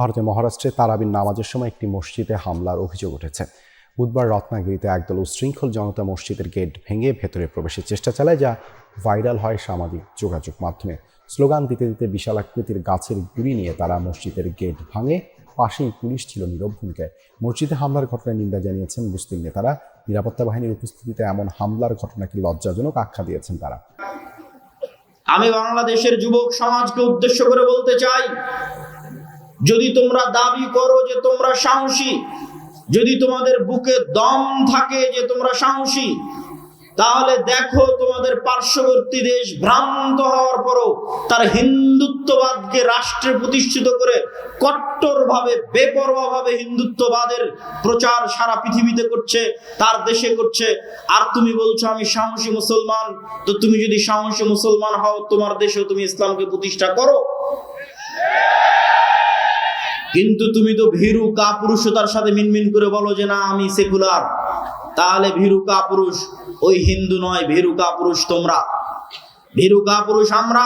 ভারতের মহারাষ্ট্রে তারাবির নামাজের সময় একটি মসজিদে হামলার অভিযোগ উঠেছে। বুধবার রত্নাগিরিতে একদল উশৃঙ্খল জনতা মসজিদের গেট ভেঙে ভেতরে প্রবেশের চেষ্টা চালায়, যা ভাইরাল হয় সামাজিক যোগাযোগ মাধ্যমে। স্লোগান দিতে দিতে বিশাল আকৃতির গাছের গুড়ি নিয়ে তারা মসজিদের গেট ভাঙে, পাশেই পুলিশ ছিল নীরব ভূমিকায়। মসজিদে হামলার ঘটনায় নিন্দা জানিয়েছেন মুসলিম নেতারা। নিরাপত্তা বাহিনীর উপস্থিতিতে এমন হামলার ঘটনাকে লজ্জাজনক আখ্যা দিয়েছেন তারা। আমি বাংলাদেশের যুবক সমাজকে উদ্দেশ্য করে বলতে চাই যদি তোমরা দাবি করো যে তোমরা সাহসী, যদি তোমাদের বুকে দম থাকে যে তোমরা সাহসী, তাহলে দেখো তোমাদের পার্শ্ববর্তী দেশ ভ্রান্ত হওয়ার পরও তার হিন্দুত্ববাদকে রাষ্ট্রে প্রতিষ্ঠিত করে কট্টরভাবে, বেপরোয়াভাবে হিন্দুত্ববাদের প্রচার সারা পৃথিবীতে করছে, তার দেশে করছে। আর তুমি বলছো, আমি সাহসী মুসলমান। তো তুমি যদি সাহসী মুসলমান হও, তোমার দেশেও তুমি ইসলামকে প্রতিষ্ঠা করো? কিন্তু তুমি তো ভীরু কাপুরুষতার সাথে মিনমিন করে বলো যে না, আমি সেকুলার। তাহলে ভীরু কাপুরুষ, ওই হিন্দু নয়, ভীরু কাপুরুষ তোমরা। ভীরু কাপুরুষ আমরা।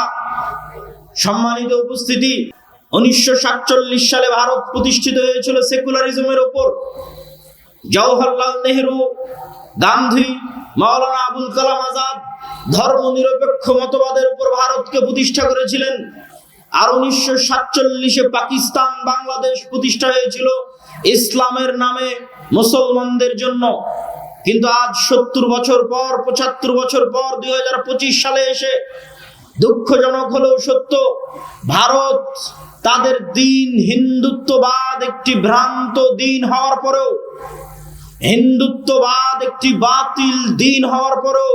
সম্মানিত উপস্থিতি, উনিশশো সাতচল্লিশ সালে ভারত প্রতিষ্ঠিত হয়েছিল সেকুলারিজমের ওপর। জওহরলাল নেহরু, গান্ধী, মাওলানা আবুল কালাম আজাদ ধর্ম নিরপেক্ষ মতবাদের উপর ভারতকে প্রতিষ্ঠা করেছিলেন। আর উনিশশো সাতচল্লিশে পাকিস্তান বাংলাদেশ প্রতিষ্ঠা হয়েছিল ইসলামের নামে মুসলমানদের জন্য। কিন্তু আজ সত্তর বছর পর, পঁচাত্তর বছর পর দু হাজার পঁচিশ সালে এসে দুঃখজনক হলেও সত্য, ভারত তাদের দিন হিন্দুত্ববাদ একটি ভ্রান্ত দিন হওয়ার পরেও, হিন্দুত্ববাদ একটি বাতিল দিন হওয়ার পরেও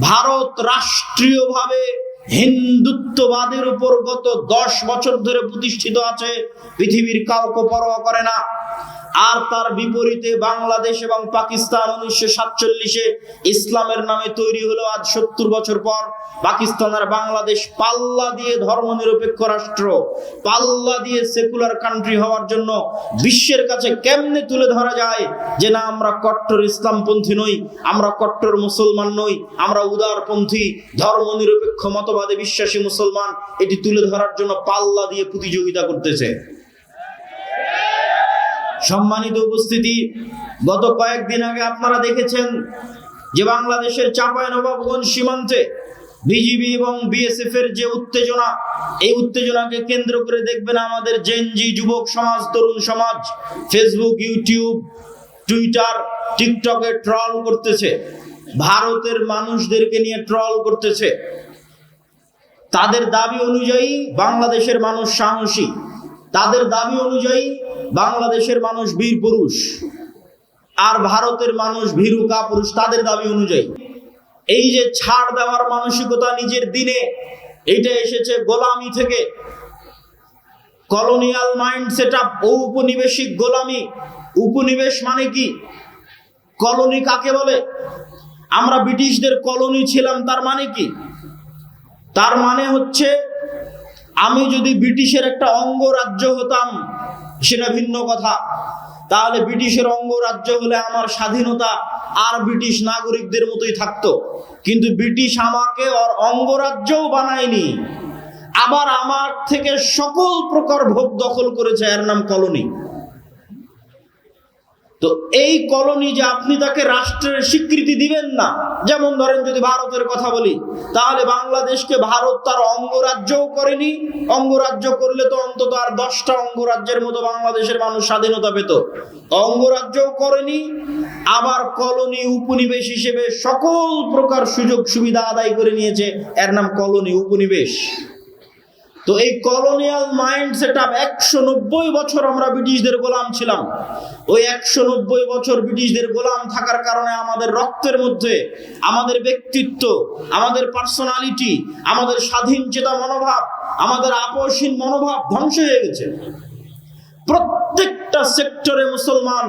ভারত রাষ্ট্রীয়ভাবে হিন্দুত্ববাদের উপর গত দশ বছর ধরে প্রতিষ্ঠিত আছে পৃথিবীর কাউকে পরোয়া করে না। আর তার বিপরীতে বাংলাদেশ এবং পাকিস্তান উনিশশো সাতচল্লিশে ইসলামের নামে তৈরি হলো আজ সত্তর বছর পর। পাকিস্তান আর বাংলাদেশ পাল্লা দিয়ে ধর্মনিরপেক্ষ রাষ্ট্র, পাল্লা দিয়ে সেকুলার কান্ট্রি হওয়ার জন্য বিশ্বের কাছে কেমনে তুলে ধরা যায় যে না, আমরা কট্টর ইসলামপন্থী নই, আমরা কট্টর মুসলমান নই, আমরা উদারপন্থী, ধর্মনিরপেক্ষ মতবাদে বিশ্বাসী মুসলমান, এটি তুলে ধরার জন্য পাল্লা দিয়ে প্রতিযোগিতা করতেছে। সম্মানিত উপস্থিতি, গত কয়েকদিন আগে আপনারা দেখেছেন যে বাংলাদেশের চাপায় নবাবগঞ্জ সীমান্তে বিজিবি এবং বিএসএফ এর যে উত্তেজনা, এই উত্তেজনাকে কেন্দ্র করে দেখবেন আমাদের জেনজি যুবক সমাজ, তরুণ সমাজ ফেসবুক ইউটিউব টুইটার টিকটকে ট্রল করতেছে। ভারতের মানুষদেরকে নিয়ে ট্রল করতেছে। তাদের দাবি অনুযায়ী বাংলাদেশের মানুষ সাহসী। তাদের দাবি অনুযায়ী বাংলাদেশের মানুষ বীর পুরুষ আর ভারতের মানুষ ভীরু কাপুরুষ তাদের দাবি অনুযায়ী। এই যে ছাড় দেওয়ার মানসিকতা নিজের দিনে এটা এসেছে গোলামি থেকে। কলোনিয়াল মাইন্ড সেট আপ ঔপনিবেশিক গোলামি। উপনিবেশ মানে কি? কলোনি কাকে বলে? আমরা ব্রিটিশদের কলোনি ছিলাম, তার মানে কি? তার মানে হচ্ছে আমি যদি ব্রিটিশের একটা অঙ্গরাজ্য হতাম, সেটা ভিন্ন কথা। তাহলে ব্রিটিশের অঙ্গরাজ্য হলে আমার স্বাধীনতা আর ব্রিটিশ নাগরিকদের মতোই থাকতো। কিন্তু ব্রিটিশ আমাকে ওর অঙ্গরাজ্যও বানায়নি। আবার আমার থেকে সকল প্রকার ভোগ দখল করেছে এর নাম কলোনি। তো এই কলোনি যে আপনি তাকে রাষ্ট্রের স্বীকৃতি দিবেন না, যেমন ধরেন যদি ভারতের কথা বলি, তাহলে বাংলাদেশকে ভারত তার অঙ্গরাজ্যও করেনি, অঙ্গরাজ্য করলে তো অন্তত আর দশটা অঙ্গরাজ্যের মতো বাংলাদেশের মানুষ স্বাধীনতা পেত। অঙ্গরাজ্যও করেনি, আবার কলোনি উপনিবেশ হিসেবে সকল প্রকার সুযোগ সুবিধা আদায় করে নিয়েছে, এর নাম কলোনি উপনিবেশ। তো এই কলোনিয়াল মাইন্ড সেট আপ একশো নব্বই বছর আমরা ব্রিটিশদের গোলাম ছিলাম। ওই একশো নব্বই বছর ব্রিটিশদের গোলাম থাকার কারণে আমাদের রক্তের মধ্যে, আমাদের ব্যক্তিত্ব, আমাদের পার্সোনালিটি আমাদের স্বাধীন চেতা মনোভাব, আমাদের আপোষহীন মনোভাব ধ্বংস হয়ে গেছে। প্রত্যেকটা সেক্টরে মুসলমান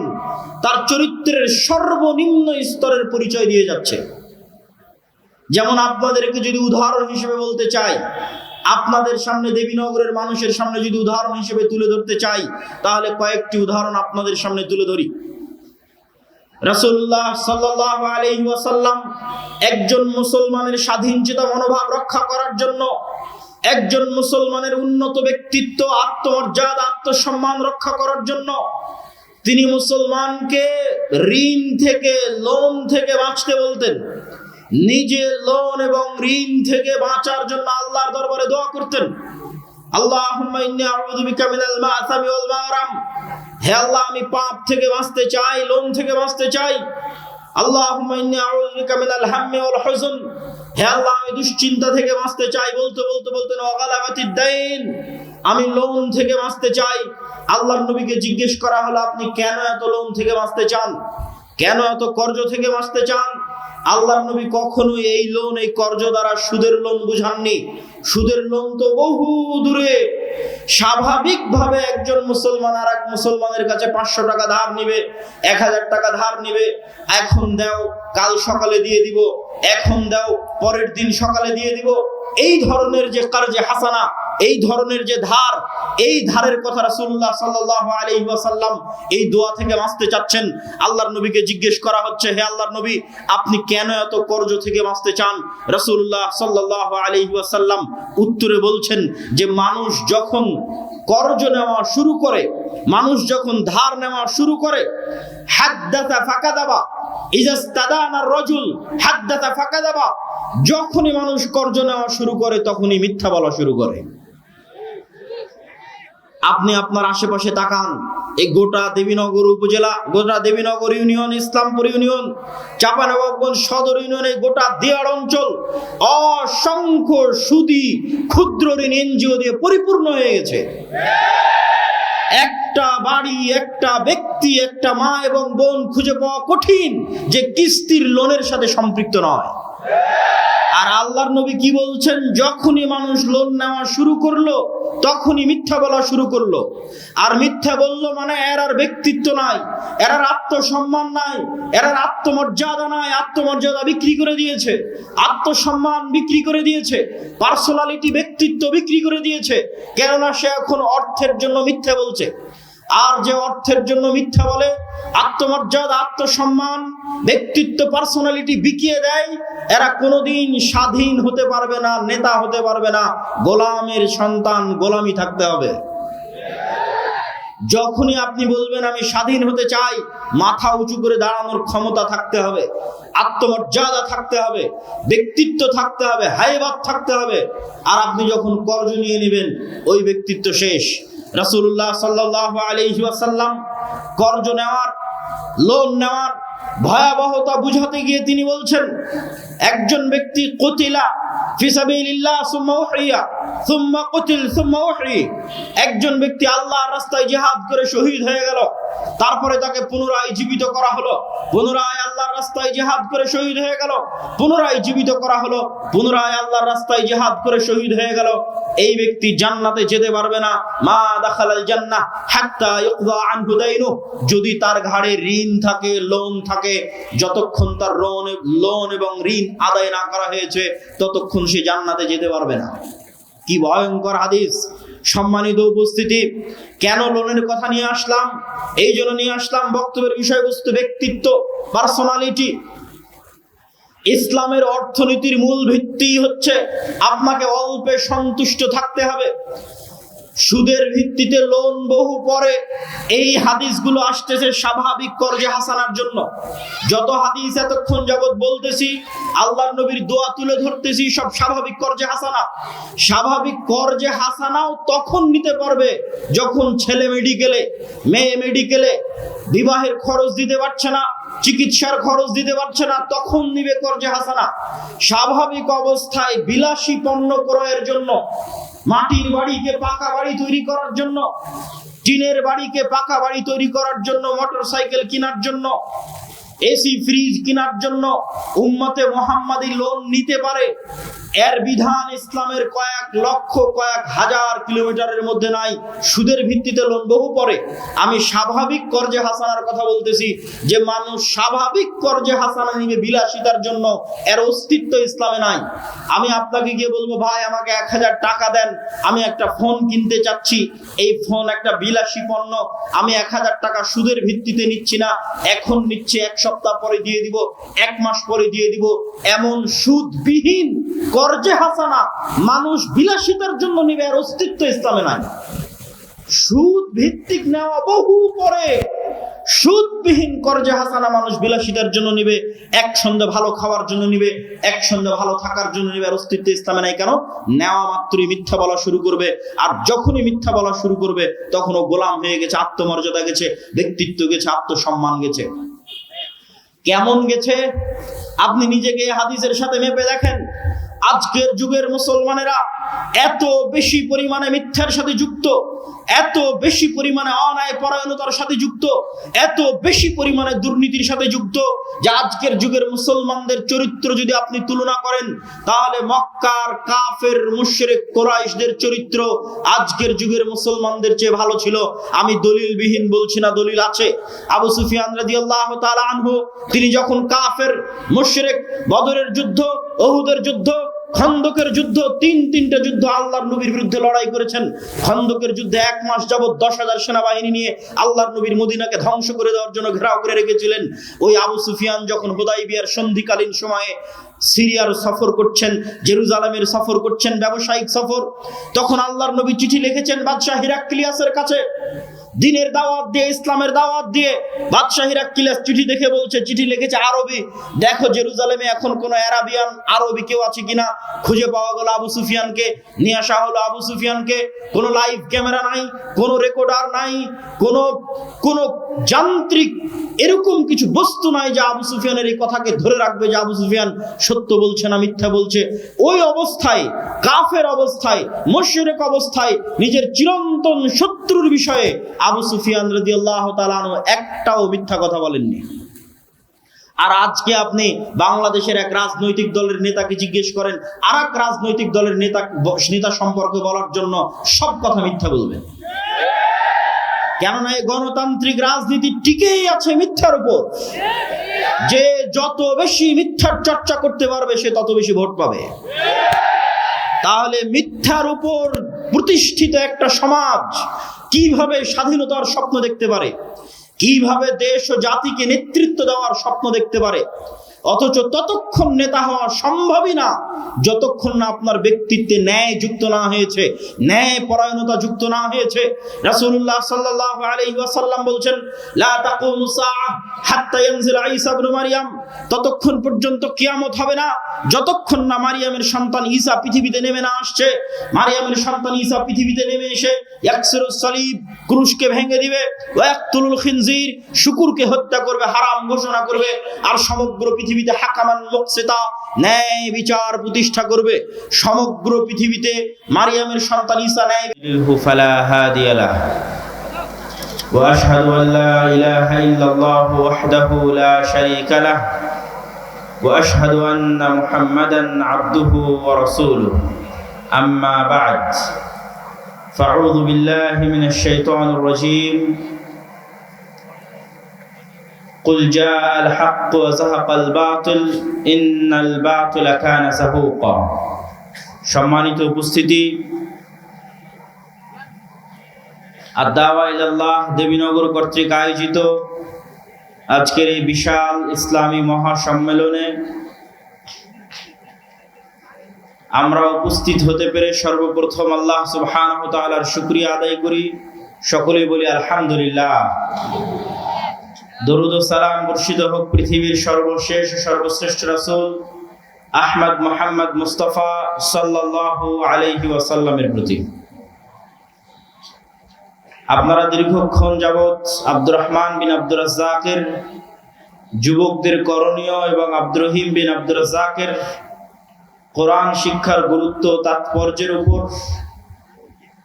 তার চরিত্রের সর্বনিম্ন স্তরের পরিচয় দিয়ে যাচ্ছে। যেমন আপনাদেরকে যদি উদাহরণ হিসেবে বলতে চাই আপনাদের সামনে দেবীনগরের মানুষের সামনে যদি উদাহরণ হিসেবে তুলে ধরতে চাই, তাহলে কয়েকটি উদাহরণ আপনাদের সামনে তুলে ধরি। রাসূলুল্লাহ সাল্লাল্লাহু আলাইহি ওয়াসাল্লাম একজন মুসলমানের স্বাধীন চেতা মনোভাব রক্ষা করার জন্য একজন মুসলমানের উন্নত ব্যক্তিত্ব, আত্মমর্যাদা, আত্মসম্মান রক্ষা করার জন্য তিনি মুসলমানকে ঋণ থেকে, লোন থেকে বাঁচতে বলতেন। নিজে লোন এবং ঋণ থেকে বাঁচার জন্য আল্লাহর দরবারে দোয়া করতেন। হে আল্লাহ, আমি থেকে বাঁচতে চাই, লোন থেকে বাঁচতে চাই। হে আল্লাহ, আমি দুশ্চিন্তা থেকে বাঁচতে চাই বলতে বলতে আমি লোন থেকে বাঁচতে চাই। আল্লাহর নবীকে জিজ্ঞেস করা হলো, আপনি কেন এত লোন থেকে বাঁচতে চান? কেন এত কর্জ থেকে বাঁচতে চান? আল্লাহর নবী কখনো এই লোন, এই কর্জ দ্বারা সুদের লোন বুঝাননি। সুদের লোন তো বহু দূরে। স্বাভাবিকভাবে একজন মুসলমান আর এক মুসলমানের কাছে পাঁচশো টাকা ধার নিবে, এক হাজার টাকা ধার নিবে। এখন দাও, কাল সকালে দিয়ে দিব, এখন দাও, পরের দিন সকালে দিয়ে দিব। এই ধরনের যে কার্যে হাসানা এই ধরনের যে ধার, এই ধারের কথা রাসূলুল্লাহ সাল্লাল্লাহু আলাইহি ওয়াসাল্লাম এই দোয়া থেকে বাঁচতে চাচ্ছেন। আল্লাহর নবীকে জিজ্ঞেস করা হচ্ছে, হে আল্লাহর নবী, আপনি কেন এত কর্জ থেকে বাঁচতে চান? রাসূলুল্লাহ সাল্লাল্লাহু আলাইহি ওয়াসাল্লাম উত্তরে বলছেন যে, মানুষ যখন কর্জ নেওয়া শুরু করে, মানুষ যখন ধার নেওয়া শুরু করে হাদ্দাতা হাদ্দাতা ফাকাদাবা, যখনই মানুষ কর্জ নেওয়া শুরু করে, তখনই মিথ্যা বলা শুরু করে। আপনি আপনার আশেপাশে তাকান। এই গোটা দেবীনগর উপজেলা, গোটা দেবীনগর ইউনিয়ন, ইসলামপুর ইউনিয়ন, চাপানবাবগঞ্জ সদর ইউনিয়ন গোটা দেওয়ার অঞ্চল অসংখ্য সুদি, ক্ষুদ্র ঋণ এনজিও দিয়ে পরিপূর্ণ হয়ে গেছে। একটা বাড়ি, একটা ব্যক্তি, একটা মা এবং বোন খুঁজে পাওয়া কঠিন যে কিস্তির লোনের সাথে সম্পৃক্ত নয়। আর আল্লাহর নবী কি বলছেন? যখনই মানুষ লোন নেওয়া শুরু করল, তখনই মিথ্যা বলা শুরু করল। আর মিথ্যা বলল মানে এর আর ব্যক্তিত্ব নাই এর আর আত্মসম্মান নাই এর আর আত্মমর্যাদা নাই, আত্মমর্যাদা বিক্রি করে দিয়েছে, আত্মসম্মান বিক্রি করে দিয়েছে, পার্সোনালিটি, ব্যক্তিত্ব বিক্রি করে দিয়েছে, কেননা সে এখন অর্থের জন্য মিথ্যা বলছে। আর যে অর্থের জন্য মিথ্যা বলে, আত্মমর্যাদা, আত্মসম্মান, ব্যক্তিত্ব পার্সোনালিটি বিকিয়ে দেয়, এরা কোনোদিন স্বাধীন হতে পারবে না, নেতা হতে পারবে না। গোলামের সন্তান গোলামি থাকতে হবে। যখনই আপনি বলবেন, আমি স্বাধীন হতে চাই মাথা উঁচু করে দাঁড়ানোর ক্ষমতা থাকতে হবে, আত্মমর্যাদা থাকতে হবে, ব্যক্তিত্ব থাকতে হবে হাইবাদ থাকতে হবে। আর আপনি যখন কর্জ নিয়ে নেবেন, ওই ব্যক্তিত্ব শেষ। রাসূলুল্লাহ সাল্লাল্লাহু আলাইহি ওয়াসাল্লাম কর্জ নেওয়ার, লোন নেওয়ার ভয়াবহতা বুঝাতে গিয়ে তিনি বলছেন, একজন ব্যক্তি কতিলা ফিসাবিলিল্লাহ সুম্মা উহরিয়া সুম্মা কুতিল, সুম্মা উহরি একজন ব্যক্তি আল্লাহর রাস্তায় জিহাদ করে শহীদ হয়ে গেল, তারপরে তাকে পুনরায় জীবিত করা হলো, পুনরায় আল্লাহর রাস্তায় জিহাদ করে শহীদ হয়ে গেল, পুনরায় জীবিত করা হলো, পুনরায় আল্লাহর রাস্তায় জিহাদ করে শহীদ হয়ে গেল। এই ব্যক্তি জান্নাতে যেতে পারবে না। মা দাখালাল জান্নাহ হাত্তা ইকদা আনহু দাইনু যদি তার ঘাড়ে ঋণ থাকে, লোন থাকে, যতক্ষণ তার লোন লোন এবং ঋণ আদায় না করা হয়েছে, ততক্ষণ সে জান্নাতে যেতে পারবে না। কি ভয়ঙ্কর হাদিস। সম্মানিত উপস্থিতি, কেন লোনের কথা নিয়ে আসলাম? এই জন্য নিয়ে আসলাম বক্তব্যের বিষয়বস্তু, ব্যক্তিত্ব পার্সোনালিটি ইসলামের অর্থনীতির মূল ভিত্তি হচ্ছে আপনাকে অল্পে সন্তুষ্ট থাকতে হবে। সুদের ভিত্তিতে লোন বহু পরে এই হাদিসগুলো আসতেছে স্বাভাবিক কর্জে হাসানার জন্য। যত হাদিস এতক্ষণ যাবৎ বলতেছি, আল্লাহর নবীর দোয়া তুলে ধরতেছি, সব স্বাভাবিক কর্জে হাসানা। স্বাভাবিক কর্জে হাসানাও তখন নিতে পারবে যখন ছেলে মেডিকেলে মেয়ে মেডিকেলে বিবাহের খরচ দিতে পারছে না, চিকিৎসার খরচ দিতে পারছে না, তখন নিবে কর্জে হাসানা। স্বাভাবিক অবস্থায় বিলাসী পণ্য ক্রয়ের জন্য মাটির বাড়িকে পাকা বাড়ি তৈরি করার জন্য, টিনের বাড়িকে পাকা বাড়ি তৈরি করার জন্য, মোটর সাইকেল কেনার জন্য, এসি, ফ্রিজ কেনার জন্য উম্মতে মোহাম্মদী লোন নিতে পারে। এর বিধান ইসলামের কয়েক লক্ষ, কয়েক হাজার কিলোমিটারের মধ্যে নাই। সুদের ভিত্তিতে লোন বহু পরে আমি স্বাভাবিক কর্জে হাসানার কথা বলতেছি যে, মানুষ স্বাভাবিক কর্জে হাসানা নিবে বিলাসিতার জন্য। এর অস্তিত্ব ইসলামে নাই। আমি আপনাকে গিয়ে বলব, ভাই, আমাকে এক হাজার টাকা দেন। আমি একটা ফোন কিনতে চাচ্ছি। এই ফোন একটা বিলাসী পণ্য। আমি এক হাজার টাকা সুদের ভিত্তিতে নিচ্ছি না। এখন নিচ্ছে, এক সপ্তাহ পরে দিয়ে দিব, এক মাস পরে দিয়ে দিব। এমন সুদবিহীন কর্জে হাসানা মানুষ বিলাসিতার জন্য নিবে, আর অস্তিত্ব ইসলামে নাই। সুদ ভিত্তিক নেওয়া বহু পরে সুদবিহীন কর্জে হাসানা মানুষ বিলাসিতার জন্য নিবে এক সন্ধ্যে ভালো খাওয়ার জন্য নিবে এক সন্ধ্যে ভালো থাকার জন্য নিবে, আর অস্তিত্ব ইসলামে নাই। কেন? নেওয়া মাত্রই মিথ্যা বলা শুরু করবে, আর যখনই মিথ্যা বলা শুরু করবে তখন ও গোলাম হয়ে গেছে, আত্মমর্যাদা গেছে, ব্যক্তিত্ব গেছে, আত্মসম্মান গেছে। কেমন গেছে? আপনি নিজেকে হাদিসের সাথে মেপে দেখেন। আজকের যুগের মুসলমানেরা এত বেশি পরিমাণে মিথ্যার সাথে যুক্ত, এত বেশি পরিমাণে অনায় পরায়ণতার সাথে যুক্ত, এত বেশি পরিমাণে দুর্নীতির সাথে যুক্ত যে আজকের যুগের মুসলমানদের চরিত্র যদি আপনি তুলনা করেন, তাহলে মক্কার কাফের, মুশরিক, কোরাইশদের চরিত্র আজকের যুগের মুসলমানদের চেয়ে ভালো ছিল। আমি দলিলবিহীন বলছি না, দলিল আছে। আবু সুফিয়ান রাদিয়াল্লাহু তাআলা আনহু, তিনি যখন কাফের, মুশরিক, বদরের যুদ্ধ ওহুদের যুদ্ধ খন্দকের যুদ্ধ, তিন তিনটা যুদ্ধ আল্লাহর নবীর বিরুদ্ধে লড়াই করেছেন। খন্দকের যুদ্ধে এক মাস যাবৎ দশ হাজার সেনাবাহিনী নিয়ে আল্লাহর নবীর মদিনাকে ধ্বংস করে দেওয়ার জন্য ঘেরাও করে রেখেছিলেন। ওই আবু সুফিয়ান যখন হুদাইবিয়ার সন্ধিকালীন সময়ে সিরিয়ার সফর করছেন, জেরুজালামের সফর করছেন, ব্যবসায়িক সফর, তখন আল্লাহর নবী চিঠি লিখেছেন বাদশাহ হিরাক্লিয়াসের কাছে। দিনের দাওয়াত দিয়ে, ইসলামের দাওয়াত দিয়ে বাদশাহীরা হিরাক্লিয়াস চিঠি দেখে বলছে, চিঠি লিখেছে আরবি। দেখো জেরুজালেমে এখন কোনো অ্যারাবিয়ান আরবি কেউ আছে কিনা? খুঁজে পাওয়া গেল আবু সুফিয়ানকে, নিয়ে আসা হলো আবু সুফিয়ানকে। কোনো লাইভ ক্যামেরা নাই, কোনো রেকর্ডার নাই, কোনো কোনো যান্ত্রিক এরকম কিছু বস্তু নাই যে আবু সুফিয়ানের এই কথাকে ধরে রাখবে যে আবু সুফিয়ান সত্য বলছে না মিথ্যা বলছে। ওই অবস্থায়, কাফের অবস্থায়, মুশরিক অবস্থায় নিজের চিরন্তন শত্রুর বিষয়ে আবু সুফিয়ান রাদিয়াল্লাহু তাআলা আনহু একটাও মিথ্যা কথা বলেননি। আর আজকে আপনি বাংলাদেশের এক রাজনৈতিক দলের নেতাকে জিজ্ঞেস করেন আর এক রাজনৈতিক দলের নেতা নেতা সম্পর্কে বলার জন্য সব কথা মিথ্যা বলবেন। কেননা এই গণতান্ত্রিক রাজনীতি টিকেই আছে মিথ্যার উপর। যে যত বেশি মিথ্যার চর্চা করতে পারবে, সে তত বেশি ভোট পাবে। তাহলে মিথ্যার উপর প্রতিষ্ঠিত একটা সমাজ কীভাবে স্বাধীনতার স্বপ্ন দেখতে পারে? কীভাবে দেশ ও জাতিকে নেতৃত্ব দেওয়ার স্বপ্ন দেখতে পারে? অথচ ততক্ষণ নেতা হওয়া সম্ভবই না। যতক্ষণ না আপনার ব্যক্তিত্বে ন্যায় যুক্ত না হয়েছে, ন্যায় পরায়ণতা যুক্ত না হয়েছে, রাসূলুল্লাহ সাল্লাল্লাহু আলাইহি ওয়াসাল্লাম বলছেন, লা তাকুমু সাআহ হাত্তা ইয়ানজিল ঈসা ইবনে মারইয়াম ততক্ষণ পর্যন্ত কিয়ামত হবে না। যতক্ষণ না মারিয়ামের সন্তান ঈসা পৃথিবীতে নেমে না আসছে, মারিয়ামের সন্তান ঈসা পৃথিবীতে নেমে এসে ইয়াকসিরুস সালিব ক্রুশকে ভেঙে দিবে ওয়া ইয়াকতুলুল খিনজির, শুকুরকে হত্যা করবে, হারাম ঘোষণা করবে, আর সমগ্র পৃথিবীতে হাকামান মুকসিতা ন্যায় বিচার প্রতিষ্ঠা করবে সমগ্র পৃথিবীতে মারিয়ামের সন্তান ঈসা ন্যায় ফালা হাদিয়া লাহ واشهد ان لا اله الا الله وحده لا شريك له واشهد ان محمدا عبده ورسوله اما بعد فاعوذ بالله من الشيطان الرجيم قل جاء الحق وزهق الباطل ان الباطل كان زهوقا সম্মানিত উপস্থিতি আদাওয়া ইলাল্লাহ দেবীনগর কর্তৃক আয়োজিত আজকের এই বিশাল ইসলামী মহাসম্মেলনে আমরা উপস্থিত হতে পেরে সর্বপ্রথম আল্লাহ সুবহানাহু ওয়া তাআলার শুকরিয়া আদায় করি সকলেই বলি আলহামদুলিল্লাহ দরুদ সালাম মুর্শিদ হোক পৃথিবীর সর্বশেষ সর্বশ্রেষ্ঠ রাসূল আহমদ মোহাম্মদ মুস্তফা সাল্লাল্লাহু আলাইহি ওয়াসাল্লামের প্রতি। আপনারা দীর্ঘক্ষণ যাবৎ আব্দুর রহমান বিন আব্দুর রাজ্জাকের যুবকদের করণীয় এবং আব্দুর রহিম বিন আব্দুর রাজ্জাকের কোরআন শিক্ষার গুরুত্ব তাৎপর্যের উপর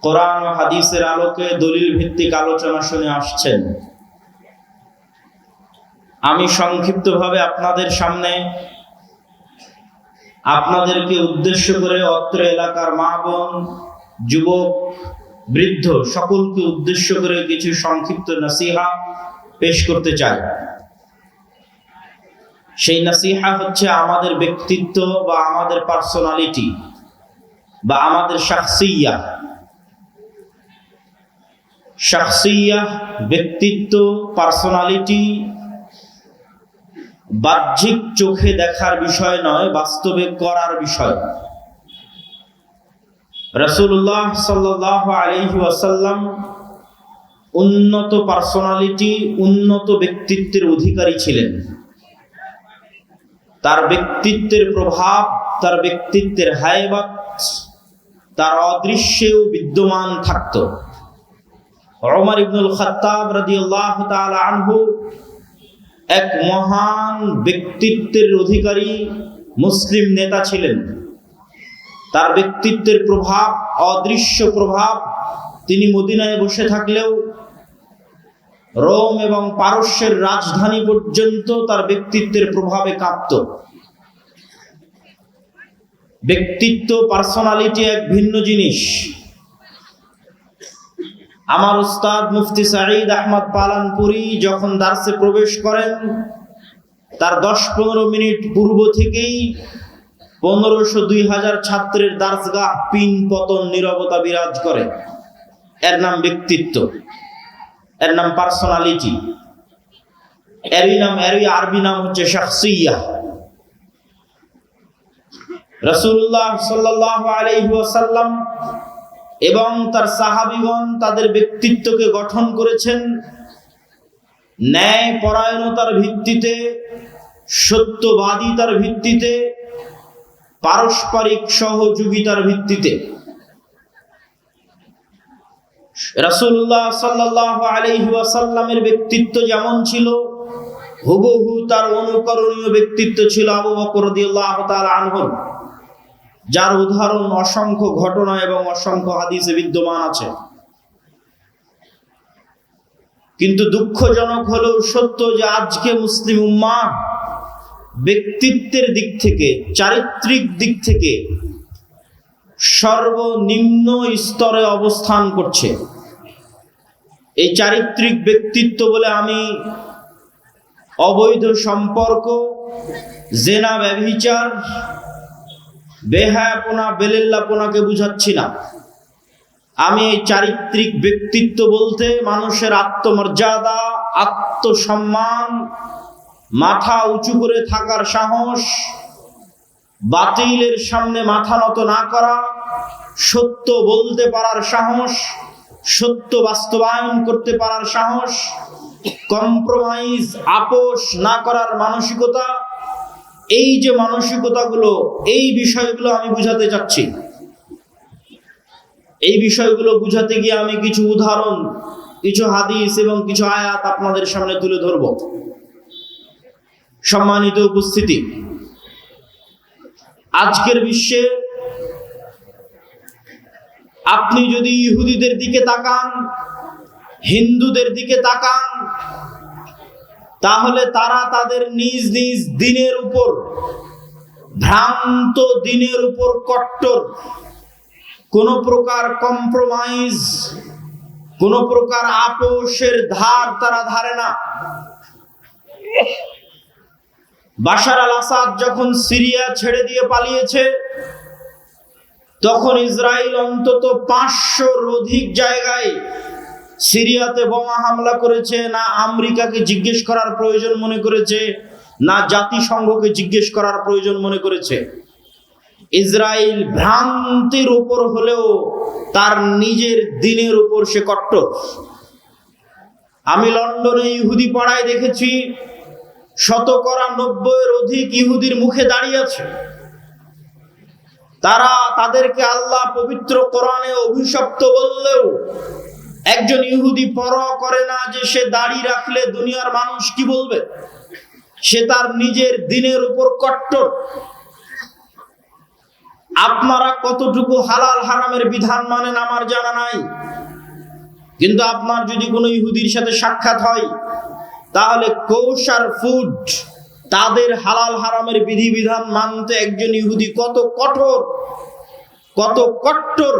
কোরআন ও হাদিসের আলোকে দলিল ভিত্তিক আলোচনা শুনে আসছেন। আমি সংক্ষিপ্তভাবে আপনাদের সামনে আপনাদেরকে উদ্দেশ্য করে অত্র এলাকার মা বোন, যুবক, বৃদ্ধ সকলকে উদ্দেশ্য করে কিছু সংক্ষিপ্ত নাসিহা পেশ করতে চাই। সেই নাসিহা হচ্ছে আমাদের ব্যক্তিত্ব বা আমাদের পার্সোনালিটি বা আমাদের শাখসিয়া। শাখসিয়া, ব্যক্তিত্ব পার্সোনালিটি বাহ্যিক চোখে দেখার বিষয় নয়, বাস্তবে করার বিষয়। রসুল্লাহ সাল্লাহ উন্নত পার্সোনালিটি, উন্নত ব্যক্তিত্বের অধিকারী ছিলেন। তার ব্যক্তিত্বের প্রভাব, তার ব্যক্তিত্বের হায়বাত, তার অদৃশ্যেও বিদ্যমান থাকত। ওমর ইবনুল খত্তাব রাদিয়াল্লাহ তাআলা আনহু এক মহান ব্যক্তিত্বের অধিকারী মুসলিম নেতা ছিলেন। তার ব্যক্তিত্বের প্রভাব, অদৃশ্য প্রভাব, তিনি মদিনায় বসে থাকলেও রোম এবং পারস্যের রাজধানী পর্যন্ত তার ব্যক্তিত্বের প্রভাবে কাঁপত। ব্যক্তিত্ব পার্সোনালিটি এক ভিন্ন জিনিস। আমার উস্তাদ মুফতি সাঈদ আহমদ পালানপুরি যখন দার্সে প্রবেশ করেন, তার দশ পনেরো মিনিট পূর্ব থেকেই পনেরোশো দুই হাজার ছাত্রের দার্সগাহ পিন পতন নিরবতা বিরাজ করে। এর নাম ব্যক্তিত্ব, এর নাম পার্সোনালিটি এরই নাম, এরই আরবি নাম হচ্ছে শাখসিয়া। রসুল্লাহ সাল্লাহ আলাইহি ওয়াসাল্লাম এবং তার সাহাবিগণ তাদের ব্যক্তিত্বকে গঠন করেছেন। ন্যায় পরায়ণতার ভিত্তিতে, সত্যবাদিতার ভিত্তিতে, পারস্পরিক সহযোগিতার ভিত্তিতে। রাসূলুল্লাহ সাল্লাল্লাহু আলাইহি ওয়াসাল্লামের ব্যক্তিত্ব যেমন ছিল, হুবহু তার অনুকরণীয় ব্যক্তিত্ব ছিল আবু বকর রাদিয়াল্লাহু তাআলা আনহুর। যার উদাহরণ অসংখ্য ঘটনা এবং অসংখ্য হাদিসে বিদ্যমান আছে। কিন্তু দুঃখজনক হলেও সত্য যে আজকে মুসলিম উম্মাহ ব্যক্তিত্বের দিক থেকে, চারিত্রিক দিক থেকে সর্বনিম্ন স্তরে অবস্থান করছে। এই চারিত্রিক ব্যক্তিত্ব বলে আমি অবৈধ সম্পর্ক, জেনা ব্যভিচার বেহায়াপনা বেলেল্লাপনাকে বুঝাচ্ছি না। আমি এই চারিত্রিক ব্যক্তিত্ব বলতে মানুষের আত্মমর্যাদা, আত্মসম্মান, মাথা উঁচু করে থাকার সাহস, বাতিলের সামনে মাথা নত না করা, সত্য বলতে পারার সাহস, সত্য বাস্তবায়ন করতে পারার সাহস কম্প্রোমাইজ আপোষ না করার মানসিকতা এই যে মানসিকতাগুলো, এই বিষয়গুলো আমি বুঝাতে চাচ্ছি। এই বিষয়গুলো বুঝাতে গিয়ে আমি কিছু উদাহরণ, কিছু হাদিস এবং কিছু আয়াত আপনাদের সামনে তুলে ধরব। সম্মানিত উপস্থিতি, আজকের বিশ্বে আপনি যদি ইহুদিদের দিকে তাকান, হিন্দুদের দিকে তাকান তাহলে তারা তাদের নিজ নিজ দিনের উপর, ভ্রান্ত দিনের উপর কট্টর। কোন প্রকার কম্প্রোমাইজ কোন প্রকার আপোষের ধার তারা ধারে না। বাশার আল আসাদ যখন সিরিয়া ছেড়ে দিয়ে পালিয়েছে, তখন ইসরায়েল অন্তত পাঁচশোর অধিক জায়গায় সিরিয়াতে বোমা হামলা করেছে, না আমেরিকাকে জিজ্ঞেস করার প্রয়োজন মনে করেছে, না জাতিসংঘকে জিজ্ঞেস করার প্রয়োজন মনে করেছে। ইসরায়েল ভ্রান্তির উপর হলেও তার নিজের দিনের উপর সে কট্টর। আমি লন্ডনে ইহুদি পাড়ায় দেখেছি শতকরা নব্বইয়ের অধিক ইহুদির মুখে দাঁড়িয়ে আছে। তারা তাদেরকে আল্লাহ পবিত্র কোরআনে অভিশপ্ত বললেও একজন ইহুদি পরোয়া করে না যে সে দাড়ি রাখলে দুনিয়ার মানুষ কি বলবে? সে তার নিজের দিনের উপর কট্টর। আপনারা কতটুকু হালাল হারামের বিধান মানেন আমার জানা নাই। কিন্তু আপনার যদি কোনো ইহুদির সাথে সাক্ষাৎ হয়, তাহলে কৌশার ফুড, তাদের হালাল হারামের বিধিবিধান মানতে একজন ইহুদি কত কঠোর। কত কট্টর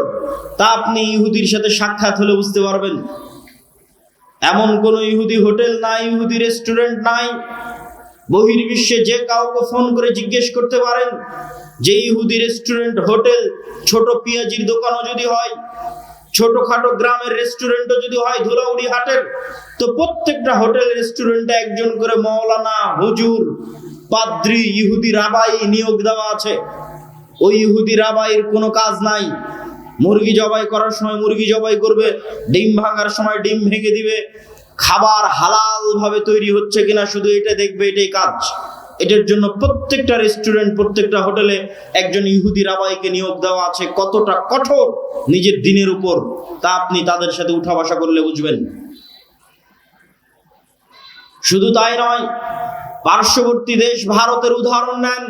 তা আপনি ইহুদির সাথে সাক্ষাৎ হলে বুঝতে পারবেন। এমন কোন ইহুদি হোটেল নাই, ইহুদি রেস্টুরেন্ট নাই। বহির্বিশ্বে যে কাউকে ফোন করে জিজ্ঞেস করতে পারেন যে ইহুদি রেস্টুরেন্ট, হোটেল, ছোট পেঁয়াজির দোকানও যদি হয়, ছোটখাটো গ্রামের রেস্টুরেন্টও যদি হয়, ধুলাউড়ি হাটের, তো প্রত্যেকটা হোটেল রেস্টুরেন্টে একজন করে মৌলানা, হুজুর, পাদ্রি, ইহুদি রাবাই নিয়োগ দেওয়া আছে। ওই ইহুদি রাবাইয়ের কোনো কাজ নাই। মুরগি জবাই করার সময় মুরগি জবাই করবে, ডিম ভাঙার সময় ডিম ভেঙে দিবে। খাবার হালাল ভাবে তৈরি হচ্ছে কিনা শুধু এটা দেখবে, এটাই কাজ। এটার জন্য প্রত্যেকটা রেস্টুরেন্ট প্রত্যেকটা হোটেলে একজন ইহুদি রাবাইকে নিয়োগ দেওয়া আছে। কতটা কঠোর নিজের দিনের উপর, তা আপনি তাদের সাথে উঠা বসা করলে বুঝবেন। শুধু তাই নয়, পার্শ্ববর্তী দেশ ভারতের উদাহরণ নেন।